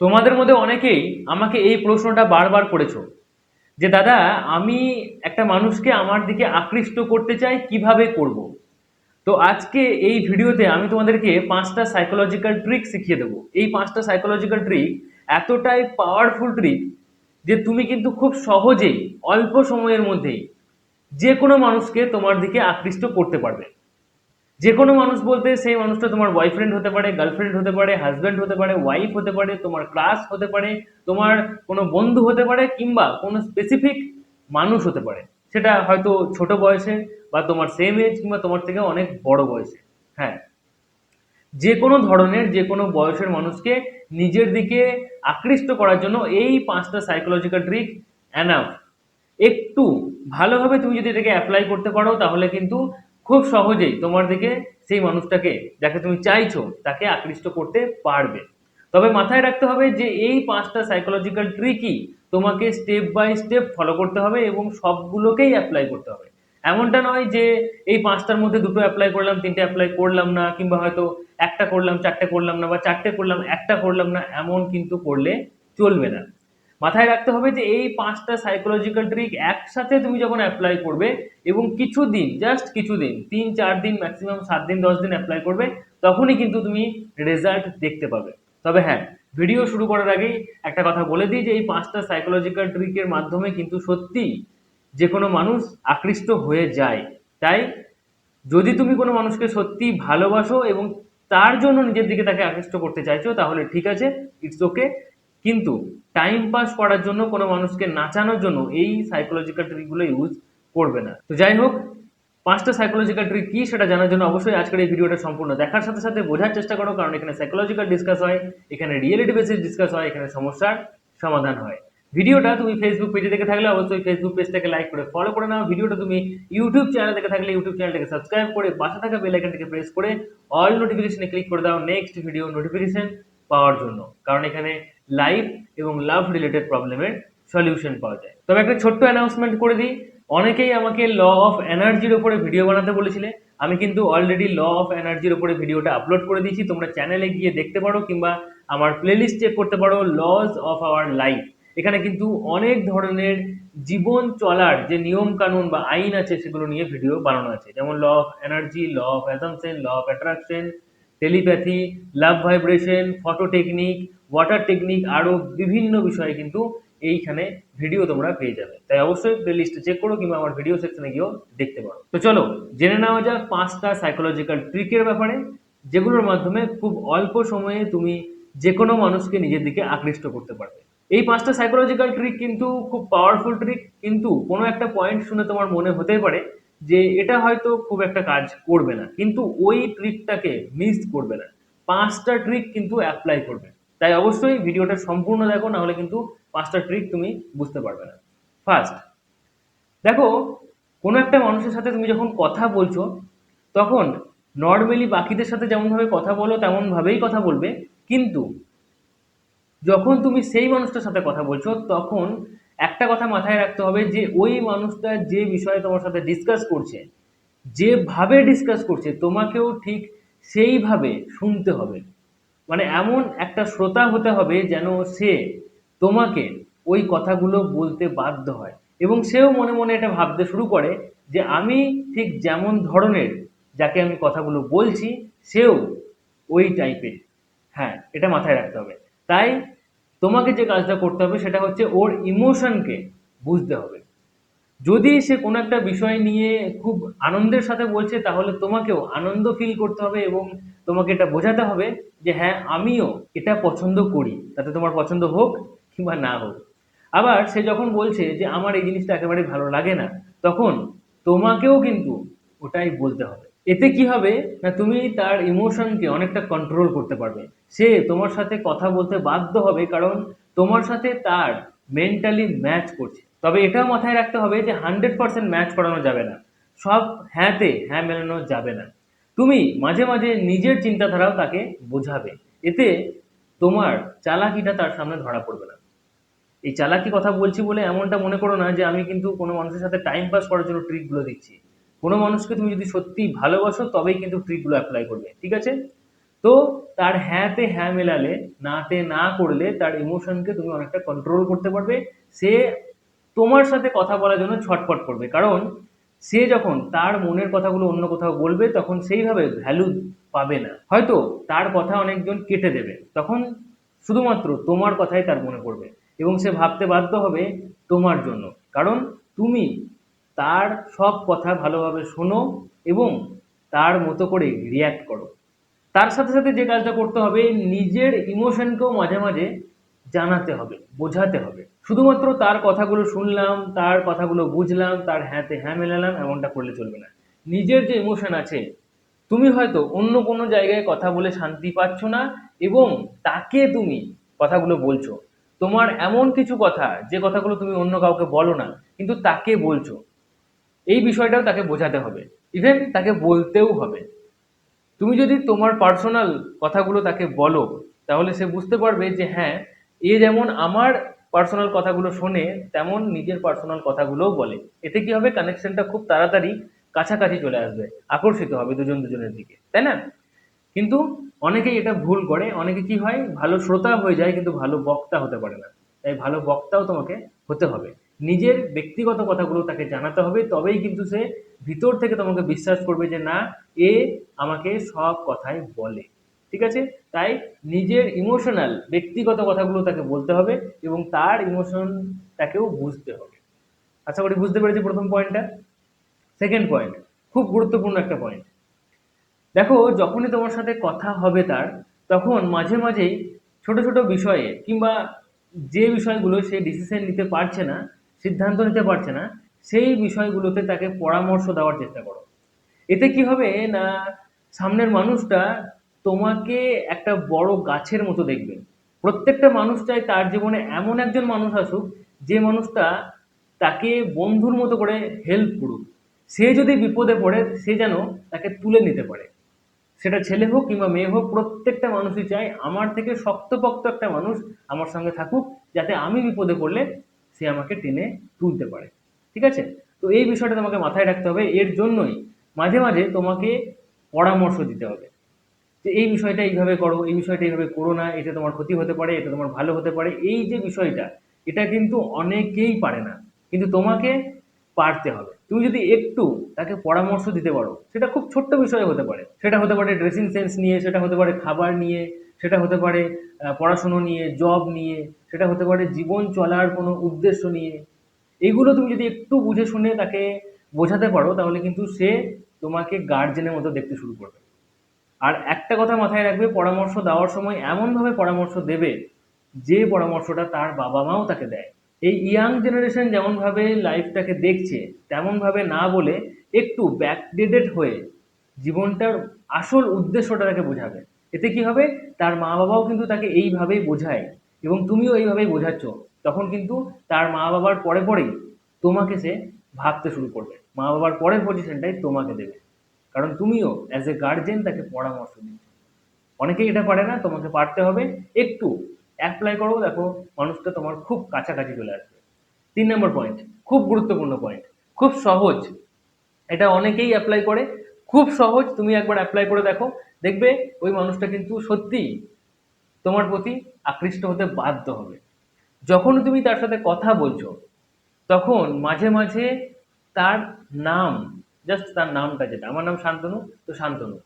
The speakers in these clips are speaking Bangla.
তোমাদের মধ্যে অনেকেই আমাকে এই প্রশ্নটা বারবার করেছ যে, দাদা, আমি একটা মানুষকে আমার দিকে আকৃষ্ট করতে চাই, কীভাবে করব? তো আজকে এই ভিডিওতে আমি তোমাদেরকে পাঁচটা সাইকোলজিক্যাল ট্রিক শিখিয়ে দেবো। এই পাঁচটা সাইকোলজিক্যাল ট্রিক এতটাই পাওয়ারফুল ট্রিক যে, তুমি কিন্তু খুব সহজেই, অল্প সময়ের মধ্যেই যে কোনো মানুষকে তোমার দিকে আকৃষ্ট করতে পারবে। যে কোনো মানুষ বলতে সেই মানুষটা তোমার বয়ফ্রেন্ড হতে পারে গার্লফ্রেন্ড হতে পারে হাজব্যান্ড হতে পারে ওয়াইফ হতে পারে, তোমার ক্লাস হতে পারে, তোমার কোনো বন্ধু হতে পারে কিংবা কোনো স্পেসিফিক মানুষ হতে পারে। সেটা হয়তো ছোট বয়সে বা তোমার সেম এজ কিংবা তোমার থেকে অনেক বড় বয়সে। হ্যাঁ। যে কোনো ধরনের যে কোনো বয়সের মানুষকে নিজের দিকে আকৃষ্ট করার জন্য এই পাঁচটা সাইকোলজিক্যাল ট্রিক অ্যানাফ একটু ভালোভাবে তুমি যদি এটাকে অ্যাপ্লাই করতে পারো, তাহলে কিন্তু খুব সহজেই তোমার দিকে সেই মানুষটাকে যাকে তুমি চাইছো তাকে আকৃষ্ট করতে পারবে। তবে মাথায় রাখতে হবে যে এই পাঁচটা সাইকোলজিক্যাল ট্রিকই তোমাকে স্টেপ বাই স্টেপ ফলো করতে হবে এবং সবগুলোকেই অ্যাপ্লাই করতে হবে। এমনটা নয় যে এই পাঁচটার মধ্যে দুটো অ্যাপ্লাই করলাম, তিনটে অ্যাপ্লাই করলাম না, কিংবা হয়তো একটা করলাম, চারটে করলাম না বা চারটে করলাম, একটা করলাম না, এমন কিন্তু করলে চলবে না। মাথায় রাখতে হবে যে এই পাঁচটা সাইকোলজিক্যাল ট্রিক একসাথে তুমি যখন অ্যাপ্লাই করবে এবং কিছুদিন জাস্ট কিছুদিন, তিন, চার দিন ম্যাক্সিমাম সাত দিন, দশ দিন অ্যাপ্লাই করবে, তখনই কিন্তু তুমি রেজাল্ট দেখতে পাবে। তবে হ্যাঁ ভিডিও শুরু করার আগেই একটা কথা বলে দিই যে এই পাঁচটা সাইকোলজিক্যাল ট্রিকের মাধ্যমে কিন্তু সত্যি যে কোনো মানুষ আকৃষ্ট হয়ে যায়। তাই যদি তুমি কোনো মানুষকে সত্যি ভালোবাসো এবং তার জন্য নিজের দিকে তাকে আকৃষ্ট করতে চাইছো, তাহলে ঠিক আছে ইটস ওকে কিন্তু টাইম পাস করার জন্য কোনো মানুষকে নাচানোর জন্য এই সাইকোলজিক্যাল ট্রিকগুলো ইউজ করবে না। তো যাই হোক, পাঁচটা সাইকোলজিক্যাল ট্রিক কি সেটা জানার জন্য অবশ্যই আজকের এই ভিডিওটা সম্পূর্ণ দেখার সাথে সাথে বোঝার চেষ্টা করো, কারণ এখানে সাইকোলজিক্যাল ডিসকাস হয়, এখানে রিয়েলিটি বেসিস ডিসকাস হয়, এখানে সমস্যার সমাধান হয়। ভিডিওটা তুমি ফেসবুক পেজে দেখে থাকলে অবশ্যই ফেসবুক পেজটাকে লাইক করে ফলো করে নাও। ভিডিওটা তুমি ইউটিউব চ্যানেল দেখে থাকলে ইউটিউব চ্যানেলটাকে সাবস্ক্রাইব করে পাশে থাকা বেল আইকনটাকে প্রেস করে অল নোটিফিকেশনে ক্লিক করে দাও নেক্সট ভিডিও নোটিফিকেশন পাওয়ার জন্য। কারণ এখানে লাইফ এবং লাভ রিলেটেড প্রবলেমের সলিউশন পাওয়া যায়। তবে একটা ছোট্ট অ্যানাউন্সমেন্ট করে দিই। অনেকেই আমাকে ল অফ এনার্জির উপরে ভিডিও বানাতে বলেছিলে। আমি কিন্তু অলরেডি ল অফ এনার্জির উপরে ভিডিওটা আপলোড করে দিয়েছি। তোমরা চ্যানেলে গিয়ে দেখতে পারো কিংবা আমার প্লেলিস্ট চেক করতে পারো লজ অফ আওয়ার লাইফ এখানে কিন্তু অনেক ধরনের জীবন চলার যে নিয়ম কানুন বা আইন আছে, সেগুলো নিয়ে ভিডিও বানানো আছে। যেমন law of energy law of assumption law of attraction telepathy love vibration photo technique water technique আরও বিভিন্ন বিষয়ে কিন্তু এইখানে ভিডিও তোমরা পেয়ে যাবে। তাই অবশ্যই প্লে প্লেলিস্টে চেক করো কিংবা আমার ভিডিও সেকশনে গিয়েও দেখতে পারো। তো চলো, জেনে নেওয়া যাক পাঁচটা সাইকোলজিক্যাল ট্রিকের ব্যাপারে, যেগুলোর মাধ্যমে খুব অল্প সময়ে তুমি যে কোনো মানুষকে নিজের দিকে আকৃষ্ট করতে পারবে। এই পাঁচটা সাইকোলজিক্যাল ট্রিক কিন্তু খুব পাওয়ারফুল ট্রিক কিন্তু কোনো একটা পয়েন্ট শুনে তোমার মনে হতেই পারে যে এটা হয়তো খুব একটা কাজ করবে না, কিন্তু ওই ট্রিকটাকে মিস করবে না। পাঁচটা ট্রিক কিন্তু অ্যাপ্লাই করবে। তাই অবশ্যই ভিডিওটা সম্পূর্ণ দেখো, নাহলে কিন্তু পাঁচটা ট্রিক তুমি বুঝতে পারবে না। ফার্স্ট দেখো, কোনো একটা মানুষের সাথে তুমি যখন কথা বলছো, তখন নর্মালি বাকিদের সাথে যেমনভাবে কথা বলো, তেমনভাবেই কথা বলবে। কিন্তু যখন তুমি সেই মানুষটার সাথে কথা বলছো, তখন একটা কথা মাথায় রাখতে হবে যে ওই মানুষটা যে বিষয়ে তোমার সাথে ডিসকাস করছে, যেভাবে ডিসকাস করছে, তোমাকেও ঠিক সেইভাবে শুনতে হবে। মানে এমন একটা শ্রোতা হতে হবে যেন সে তোমাকে ওই কথাগুলো বলতে বাধ্য হয় এবং সেও মনে মনে এটা ভাবতে শুরু করে যে আমি ঠিক যেমন ধরনের যাকে আমি কথাগুলো বলছি, সেও ওই টাইপের হ্যাঁ এটা মাথায় রাখতে হবে। তাই তোমাকে যে কাজটা করতে হবে সেটা হচ্ছে ওর ইমোশনকে বুঝতে হবে। যদি সে কোনো একটা বিষয় নিয়ে খুব আনন্দের সাথে বলছে, তাহলে তোমাকেও আনন্দ ফিল করতে হবে এবং তোমাকে এটা বোঝাতে হবে যে হ্যাঁ আমিও এটা পছন্দ করি। তাতে তোমার পছন্দ হোক কিংবা না হোক। আবার সে যখন বলছে যে, আমার এই জিনিসটা একেবারে ভালো লাগে না, তখন তোমাকেও কিন্তু ওটাই বলতে হবে। এতে কি হবে? না, তুমি তার ইমোশনকে অনেকটা কন্ট্রোল করতে পারবে। সে তোমার সাথে কথা বলতে বাধ্য হবে কারণ তোমার সাথে তার মেন্টালি ম্যাচ করছে। তবে এটাও মাথায় রাখতে হবে যে হান্ড্রেড পার্সেন্ট ম্যাচ করানো যাবে না। সব হ্যাঁতে হ্যাঁ মেলানো যাবে না। তুমি মাঝে মাঝে নিজের চিন্তাধারাও তাকে বোঝাবে। এতে তোমার চালাকিটা তার সামনে ধরা পড়বে না। এই চালাকি কথা বলছি বলে এমনটা মনে করো না যে আমি কিন্তু কোনো মানুষের সাথে টাইম পাস করার জন্য ট্রিকগুলো দিচ্ছি কোনো মানুষকে তুমি যদি সত্যি ভালোবাসো, তবেই কিন্তু ট্রিকগুলো অ্যাপ্লাই করবে, ঠিক আছে? তো তার হ্যাঁতে হ্যাঁ মেলালে, নাতে না করলে তার ইমোশনকে তুমি অনেকটা কন্ট্রোল করতে পারবে। সে তোমার সাথে কথা বলার জন্য ছটফট করবে। কারণ সে যখন তার মনের কথাগুলো অন্য কোথাও বলবে, তখন সেইভাবে ভ্যালু পাবে না। হয়তো তার কথা অনেকজন কেটে দেবে। তখন শুধুমাত্র তোমার কথাই তার মনে পড়বে এবং সে ভাবতে বাধ্য হবে তোমার জন্য। কারণ তুমি তার সব কথা ভালোভাবে শোনো এবং তার মতো করে রিয়্যাক্ট করো। তার সাথে সাথে যে কাজটা করতে হবে, নিজের ইমোশনকেও মাঝে মাঝে জানাতে হবে, বোঝাতে হবে। শুধুমাত্র তার কথাগুলো শুনলাম, তার কথাগুলো বুঝলাম, তার হ্যাঁতে হ্যাঁ মেলালাম, এমনটা করলে চলবে না। নিজের যে ইমোশন আছে, তুমি হয়তো অন্য কোনো জায়গায় কথা বলে শান্তি পাচ্ছ না এবং তাকে তুমি কথাগুলো বলছো। তোমার এমন কিছু কথা, যে কথাগুলো তুমি অন্য কাউকে বলো না, কিন্তু তাকে বলছো। এই বিষয়টাও তাকে বোঝাতে হবে। ইভেন তাকে বলতেও হবে। তুমি যদি তোমার পার্সোনাল কথাগুলো তাকে বলো, তাহলে সে বুঝতে পারবে যে হ্যাঁ এ যেমন আমার পার্সোনাল কথাগুলো শোনে, তেমন নিজের পার্সোনাল কথাগুলোও বলে। এতে কি হবে? কানেকশনটা খুব তাড়াতাড়ি কাছাকাছি চলে আসবে, আকর্ষিত হবে দুজন দুজনের দিকে। তাই না? কিন্তু অনেকেই এটা ভুল করে। অনেকে কি হয়? ভালো শ্রোতা হয়ে যায়, কিন্তু ভালো বক্তা হতে পারে না। তাই ভালো বক্তাও তোমাকে হতে হবে। নিজের ব্যক্তিগত কথাগুলো তাকে জানাতে হবে, তবেই কিন্তু সে ভিতর থেকে তোমাকে বিশ্বাস করবে যে না, এ আমাকে সব কথাই বলে। ঠিক আছে? তাই নিজের ইমোশনাল ব্যক্তিগত কথাগুলো তাকে বলতে হবে এবং তার ইমোশন তাকেও বুঝতে হবে। আশা করি বুঝতে পেরেছি প্রথম পয়েন্টটা সেকেন্ড পয়েন্ট খুব গুরুত্বপূর্ণ একটা পয়েন্ট দেখো, যখনই তোমার সাথে কথা হবে তার, তখন মাঝে মাঝেই ছোট ছোট বিষয়ে কিংবা যে বিষয়গুলো সে ডিসিশন নিতে পারছে না সিদ্ধান্ত নিতে পারছে না, সেই বিষয়গুলোতে তাকে পরামর্শ দেওয়ার চেষ্টা করো। এতে কি হবে না, সামনের মানুষটা তোমাকে একটা বড় গাছের মতো দেখবে। প্রত্যেকটা মানুষ চায় তার জীবনে এমন একজন মানুষ আসুক, যে মানুষটা তাকে বন্ধুর মতো করে হেল্প করুক। সে যদি বিপদে পড়ে, সে যেন তাকে তুলে নিতে পারে। সেটা ছেলে হোক কিংবা মেয়ে হোক, প্রত্যেকটা মানুষই চায় আমার থেকে শক্তপোক্ত একটা মানুষ আমার সঙ্গে থাকুক, যাতে আমি বিপদে পড়লে সে আমাকে টেনে তুলতে পারে। ঠিক আছে? তো এই বিষয়টা তোমাকে মাথায় রাখতে হবে। এর জন্যই মাঝে মাঝে তোমাকে পরামর্শ দিতে হবে যে এই বিষয়টা এইভাবে করো, এই বিষয়টা এইভাবে করো না এটা তোমার ক্ষতি হতে পারে এটা তোমার ভালো হতে পারে। এই যে বিষয়টা, এটা কিন্তু অনেকেই পারে না। কিন্তু তোমাকে পারতে হবে। তুমি যদি একটু তাকে পরামর্শ দিতে পারো, সেটা খুব ছোট্ট বিষয়ে হতে পারে। সেটা হতে পারে ড্রেসিং সেন্স নিয়ে, সেটা হতে পারে খাবার নিয়ে, সেটা হতে পারে পড়াশুনো নিয়ে জব নিয়ে, সেটা হতে পারে জীবন চলার কোনো উদ্দেশ্য নিয়ে। এগুলো তুমি যদি একটু বুঝে শুনে তাকে বোঝাতে পারো, তাহলে কিন্তু সে তোমাকে গার্জেনের মতো দেখতে শুরু করবে। আর একটা কথা মাথায় রাখবে, পরামর্শ দেওয়ার সময় এমনভাবে পরামর্শ দেবে যে পরামর্শটা তার বাবা মাও তাকে দেয়। এই ইয়াং জেনারেশন যেমনভাবে লাইফটাকে দেখছে, তেমনভাবে না বলে একটু ব্যাকডেটেড হয়ে জীবনটার আসল উদ্দেশ্যটা তাকে বোঝাবে। এতে কি হবে? তার মা বাবাও কিন্তু তাকে এইভাবেই বোঝায় এবং তুমিও এইভাবেই বোঝাচ্ছ। তখন কিন্তু তার মা বাবার পরে পরেই তোমাকে সে ভাবতে শুরু করবে। মা বাবার পরের পজিশনটাই তোমাকে দেবে। কারণ তুমিও অ্যাজ এ গার্জেন তাকে পরামর্শ দিচ্ছ। অনেকেই এটা পারে না, তোমাকে পারতে হবে। একটু অ্যাপ্লাই করো দেখো, মানুষটা তোমার খুব কাছাকাছি চলে আসবে। তিন নম্বর পয়েন্ট খুব গুরুত্বপূর্ণ পয়েন্ট খুব সহজ। এটা অনেকেই অ্যাপ্লাই করে, খুব সহজ, তুমি একবার অ্যাপ্লাই করে দেখো। দেখবে, ওই মানুষটা কিন্তু সত্যিই তোমার প্রতি আকৃষ্ট হতে বাধ্য হবে। যখন তুমি তার সাথে কথা বলছো, তখন মাঝে মাঝে তার নাম জাস্ট তার নামটা যেটা, আমার নাম শান্তনু, তো শান্তনু।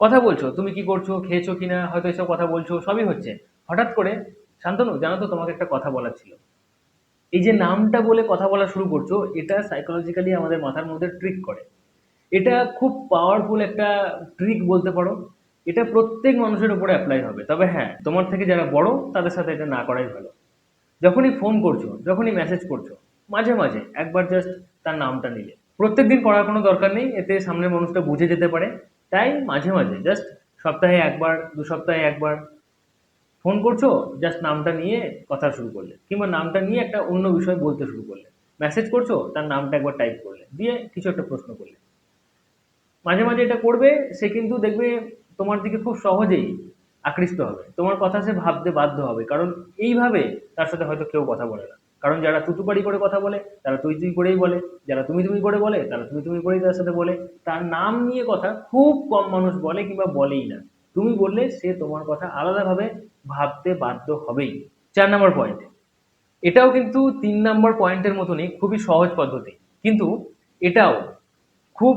কথা বলছো, তুমি কি করছ, খেয়েছো কিনা, হয়তো এসব কথা বলছো, সবই হচ্ছে। হঠাৎ করে, শান্তনু, জানো তো তোমাকে একটা কথা বলার ছিল। এই যে নামটা বলে কথা বলা শুরু করছ, এটা সাইকোলজিক্যালি আমাদের মাথার মধ্যে ট্রিক করে। এটা খুব পাওয়ারফুল একটা ট্রিক বলতে পারো। এটা প্রত্যেক মানুষের উপরে অ্যাপ্লাই হবে। তবে হ্যাঁ তোমার থেকে যারা বড়, তাদের সাথে এটা না করাই ভালো। যখনই ফোন করছ, যখনই মেসেজ করছ, মাঝে মাঝে একবার জাস্ট তার নামটা নিলে। প্রত্যেক দিন করার কোনো দরকার নেই, এতে সামনের মানুষটা বুঝে যেতে পারে। তাই মাঝে মাঝে জাস্ট সপ্তাহে একবার, দু সপ্তাহে একবার ফোন করছ জাস্ট নামটা নিয়ে কথা শুরু করলে। কিংবা নামটা নিয়ে একটা অন্য বিষয় বলতে শুরু করলে। মেসেজ করছ, তার নামটা একবার টাইপ করলে। দিয়ে কিছু একটা প্রশ্ন করলে। মাঝে মাঝে এটা করবে, সে কিন্তু দেখবে তোমার দিকে খুব সহজেই আকৃষ্ট হবে। তোমার কথা সে ভাবতে বাধ্য হবে। কারণ এইভাবে তার সাথে হয়তো কেউ কথা বলে না। কারণ যারা তুতুপাড়ি করে কথা বলে, তারা তুই তুই করেই বলে। যারা তুমি তুমি করে বলে, তারা তুমি তুমি করেই তার সাথে বলে। তার নাম নিয়ে কথা খুব কম মানুষ বলে কিংবা বলেই না। তুমি বললে সে তোমার কথা আলাদাভাবে ভাবতে বাধ্য হবেই। চার নম্বর পয়েন্ট এটাও কিন্তু তিন নম্বর পয়েন্টের মতনই খুবই সহজ পদ্ধতি। কিন্তু এটাও খুব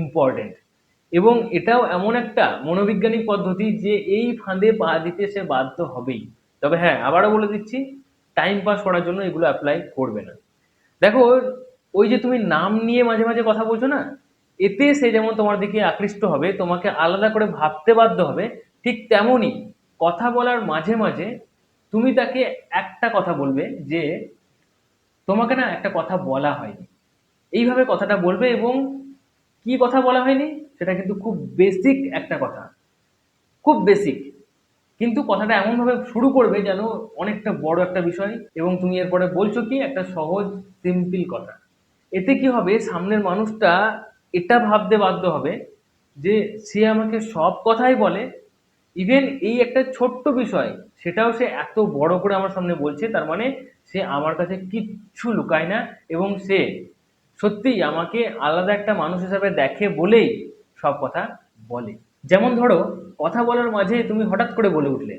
ইম্পর্টেন্ট এবং এটাও এমন একটা মনোবৈজ্ঞানিক পদ্ধতি যে এই ফাঁদে পা দিতে সে বাধ্য হবেই। তবে হ্যাঁ আবারও বলে দিচ্ছি টাইম পাস করার জন্য এগুলো অ্যাপ্লাই করবে না। দেখো, ওই যে তুমি নাম নিয়ে মাঝে মাঝে কথা বলছো না এতে সে যেমন তোমার দিকে আকৃষ্ট হবে, তোমাকে আলাদা করে ভাবতে বাধ্য হবে, ঠিক তেমনই কথা বলার মাঝে মাঝে তুমি তাকে একটা কথা বলবে যে, তোমাকে না একটা কথা বলা হয়নি। এইভাবে কথাটা বলবে এবং কি কথা বলা হয়নি? সেটা কিন্তু খুব বেসিক একটা কথা। খুব বেসিক কিন্তু কথাটা এমনভাবে শুরু করবে যেন অনেকটা বড় একটা বিষয় এবং তুমি এরপরে বলছো কি একটা সহজ সিম্পল কথা। এতে কি হবে? সামনের মানুষটা এটা ভাবতে বাধ্য হবে যে সে আমাকে সব কথাই বলে। ইভেন এই একটা ছোট্ট বিষয়, সেটাও সে এত বড় করে আমার সামনে বলছে, তার মানে সে আমার কাছে কিচ্ছু লুকায় না এবং সে সত্যিই আমাকে আলাদা একটা মানুষ হিসাবে দেখে বলেই সব কথা বলে। যেমন ধরো, কথা বলার মাঝে তুমি হঠাৎ করে বলে উঠলে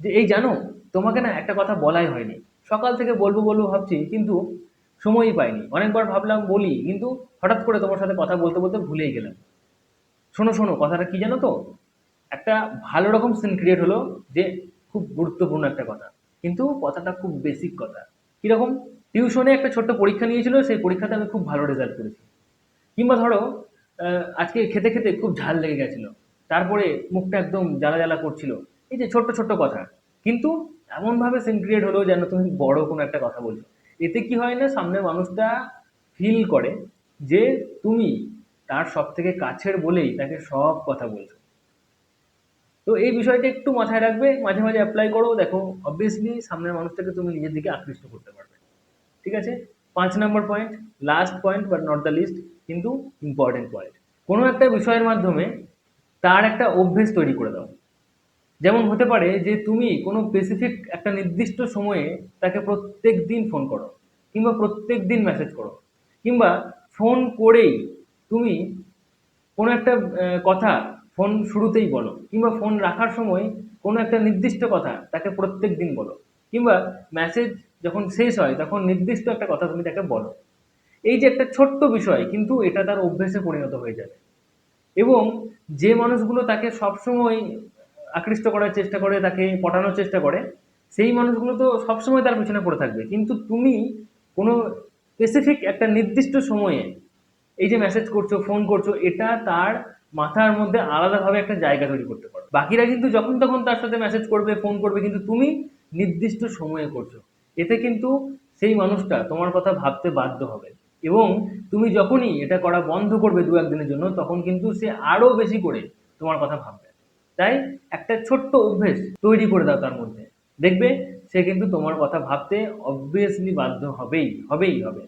যে, এই জানো, তোমাকে না একটা কথা বলাই হয়নি। সকাল থেকে বলব বলব ভাবছি, কিন্তু সময়ই পাইনি। অনেকবার ভাবলাম বলি, কিন্তু হঠাৎ করে তোমার সাথে কথা বলতে বলতে ভুলেই গেলাম। শোনো শোনো, কথাটা কি জানো তো? একটা ভালো রকম সিন ক্রিয়েট হলো যে খুব গুরুত্বপূর্ণ একটা কথা। কিন্তু কথাটা খুব বেসিক কথা। কীরকম? টিউশনে একটা ছোট্ট পরীক্ষা নিয়েছিল, সেই পরীক্ষাতে আমি খুব ভালো রেজাল্ট করেছি। কিংবা ধরো আজকে খেতে খেতে খুব ঝাল লেগে গেছিল। তারপরে মুখটা একদম জ্বালা জ্বালা করছিল। এই যে ছোট্ট ছোট্ট কথা। কিন্তু এমনভাবে সিন ক্রিয়েট হলো যেন তুমি বড় কোনো একটা কথা বলছো। এতে কি হয় না সামনের মানুষটা ফিল করে যে তুমি তার সব থেকে কাছের বলেই তাকে সব কথা বলছো। তো এই বিষয়টা একটু মাথায় রাখবে, মাঝে মাঝে অ্যাপ্লাই করো, দেখো অবভিয়াসলি সামনের মানুষটাকে তুমি নিজের দিকে আকৃষ্ট করতে পারবে। ঠিক আছে? পাঁচ নম্বর point last point but not the least কিন্তু ইম্পর্টেন্ট পয়েন্ট কোনো একটা বিষয়ের মাধ্যমে তার একটা অভ্যেস তৈরি করে দাও। যেমন হতে পারে যে তুমি কোনো স্পেসিফিক একটা নির্দিষ্ট সময়ে তাকে প্রত্যেক দিন ফোন করো, কিংবা প্রত্যেক দিন মেসেজ করো, কিংবা ফোন করেই তুমি কোনো একটা কথা ফোন শুরুতেই বলো, কিংবা ফোন রাখার সময় কোনো একটা নির্দিষ্ট কথা তাকে প্রত্যেক দিন বলো, কিংবা মেসেজ যখন শেষ হয় তখন নির্দিষ্ট একটা কথা তুমি তাকে বলো। এই যে একটা ছোট্ট বিষয় কিন্তু এটা তার অভ্যেসে পরিণত হয়ে যাবে। এবং যে মানুষগুলো তাকে সবসময় আকৃষ্ট করার চেষ্টা করে, তাকে পটানোর চেষ্টা করে, সেই মানুষগুলো তো সবসময় তার পিছনে পড়ে থাকবে। কিন্তু তুমি কোনো স্পেসিফিক একটা নির্দিষ্ট সময়ে এই যে মেসেজ করছ ফোন করছ, এটা তার মাথার মধ্যে আলাদাভাবে একটা জায়গা তৈরি করতে পারো। বাকিরা কিন্তু যখন তখন তার সাথে মেসেজ করবে ফোন করবে, কিন্তু তুমি নির্দিষ্ট সময়ে করছ। এতে কিন্তু সেই মানুষটা তোমার কথা ভাবতে বাধ্য হবে। এবং তুমি যখনই এটা করা বন্ধ করবে দু একদিনের জন্য, তখন কিন্তু সে আরও বেশি করে তোমার কথা ভাববে। তাই একটা ছোট্ট অভ্যেস তৈরি করে দাও তার মধ্যে। দেখবে সে কিন্তু তোমার কথা ভাবতে অবভিয়াসলি বাধ্য হবেই হবেই, হবে।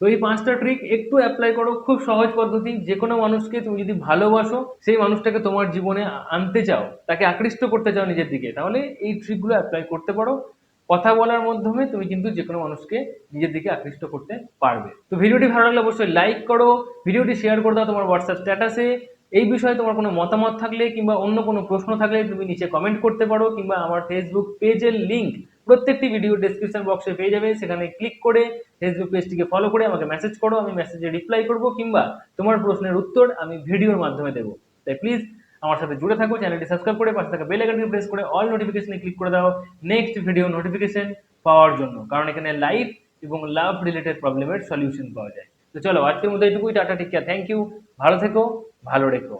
তো এই পাঁচটা ট্রিক একটু অ্যাপ্লাই করো, খুব সহজ পদ্ধতি। যে কোনো মানুষকে তুমি যদি ভালোবাসো, সেই মানুষটাকে তোমার জীবনে আনতে চাও, তাকে আকৃষ্ট করতে চাও নিজের দিকে, তাহলে এই ট্রিকগুলো অ্যাপ্লাই করতে পারো। কথা বলার মাধ্যমে তুমি কিন্তু যে কোনো মানুষকে নিজের দিকে আকৃষ্ট করতে পারবে। তো ভিডিওটি ভালো লাগলে অবশ্যই লাইক করো, ভিডিওটি শেয়ার করে দাও তোমার হোয়াটসঅ্যাপ স্ট্যাটাসে এই বিষয়ে তোমার কোনো মতামত থাকলে কিংবা অন্য কোনো প্রশ্ন থাকলে তুমি নিচে কমেন্ট করতে পারো কিংবা আমার ফেসবুক পেজের লিঙ্ক প্রত্যেকটি ভিডিও ডেসক্রিপশন বক্সে পেয়ে যাবে। সেখানে ক্লিক করে ফেসবুক পেজটিকে ফলো করে আমাকে মেসেজ করো, আমি মেসেজে রিপ্লাই করব কিংবা তোমার প্রশ্নের উত্তর আমি ভিডিওর মাধ্যমে দেবো। তাই প্লিজ আমার সাথে জুড়ে থাকো চ্যানেলটি সাবস্ক্রাইব করে পাশে থাকা বেল আইকনটি প্রেস করে অল নোটিফিকেশনে ক্লিক করে দাও নেক্সট ভিডিও নোটিফিকেশন পাওয়ার জন্য। কারণ এখানে লাইফ এবং লাভ রিলেটেড প্রবলেমের সলিউশন পাওয়া যায়। তো চলো আজকের মতো এটুকুই টাটা টিকা থ্যাংক ইউ ভালো থেকো। ভালো রেখো।